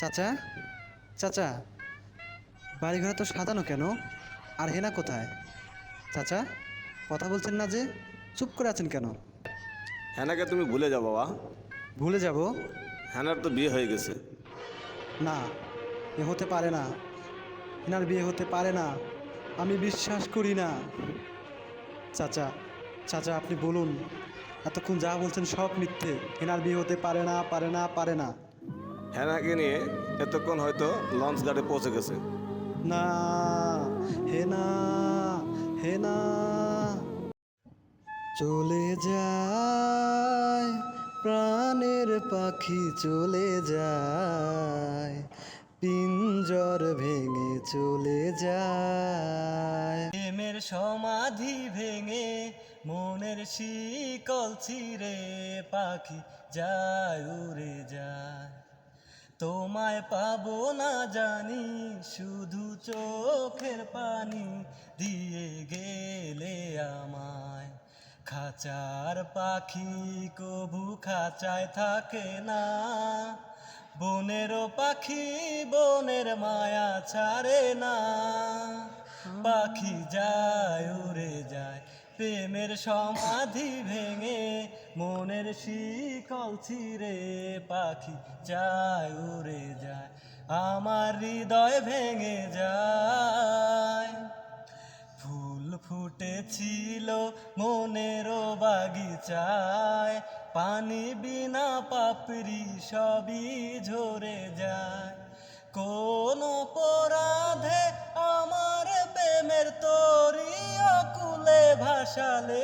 চাচা? চাচা বাড়িঘর তো সাজানো কেন? আর হেনা কোথায়? চাচা কথা বলছেন না যে চুপ করে আছেন কেন? হেনাকে তুমি ভুলে যাও বাবা। ভুলে যাব? হেনার তো বিয়ে হয়ে গেছে। না এ হতে পারে না। হেনার বিয়ে হতে পারে না। আমি বিশ্বাস করি না। চাচা চাচা আপনি বলুন। এতক্ষণ যা বলছেন সব মিথ্যে। হেনার বিয়ে হতে পারে না পারে না পারে না। হ্যানাকে নিয়ে এতক্ষণ হয়তো লঞ্চ ঘাটে পৌঁছে গেছে। না, হেনা হেনা। চলে যায়, প্রাণের পাখি চলে যায়, পিঞ্জর ভেঙে চলে যায়। প্রেমের সমাধি ভেঙে মনের শিকল ছিঁড়ে পাখি যায় উড়ে যায়। তোমায় পাবো না জানি, শুধু চোখের পানি দিয়ে গেলে আমায়। খাঁচার পাখি কবু খাঁচায় থাকে না। বনেরও পাখি বনের মায়া ছাড়ে না। পাখি যায়, উড়ে যায়, প্রেমের সমাধি ভেঙে মনের শিকল ছিঁড়ে পাখি যায় উড়ে যায়, আমার হৃদয় ভেঙে যায়। ফুল ফুটেছিল মনেরও বাগিচায়, পানি বিনা পাপড়ি সবই ঝরে যায়। কোন অপরাধে আমার প্রেমের তরি অকুলে ভাসালে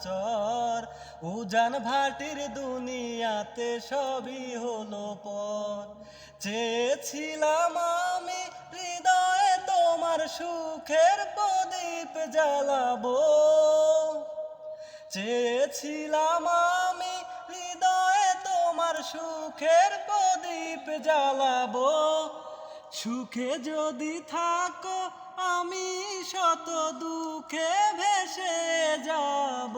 চর। উজান ভাটির দুনিয়াতে সবই হলো পর। চেয়েছিলাম আমি হৃদয়ে তোমার সুখের প্রদীপ জ্বালাবো। চেয়েছিলাম আমি হৃদয়ে তোমার সুখের প্রদীপ জ্বালাবো। সুখে যদি থাকো, আমি শত দুঃখে ভেসে যাব।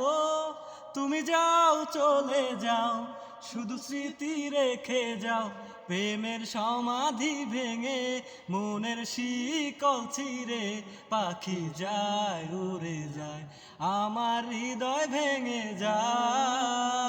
তুমি যাও, চলে যাও, শুধু স্মৃতি রেখে যাও। প্রেমের সমাধি ভেঙে, মনের শিকল ছিঁড়ে, পাখি যায়, উড়ে যায়, আমার হৃদয় ভেঙে যায়।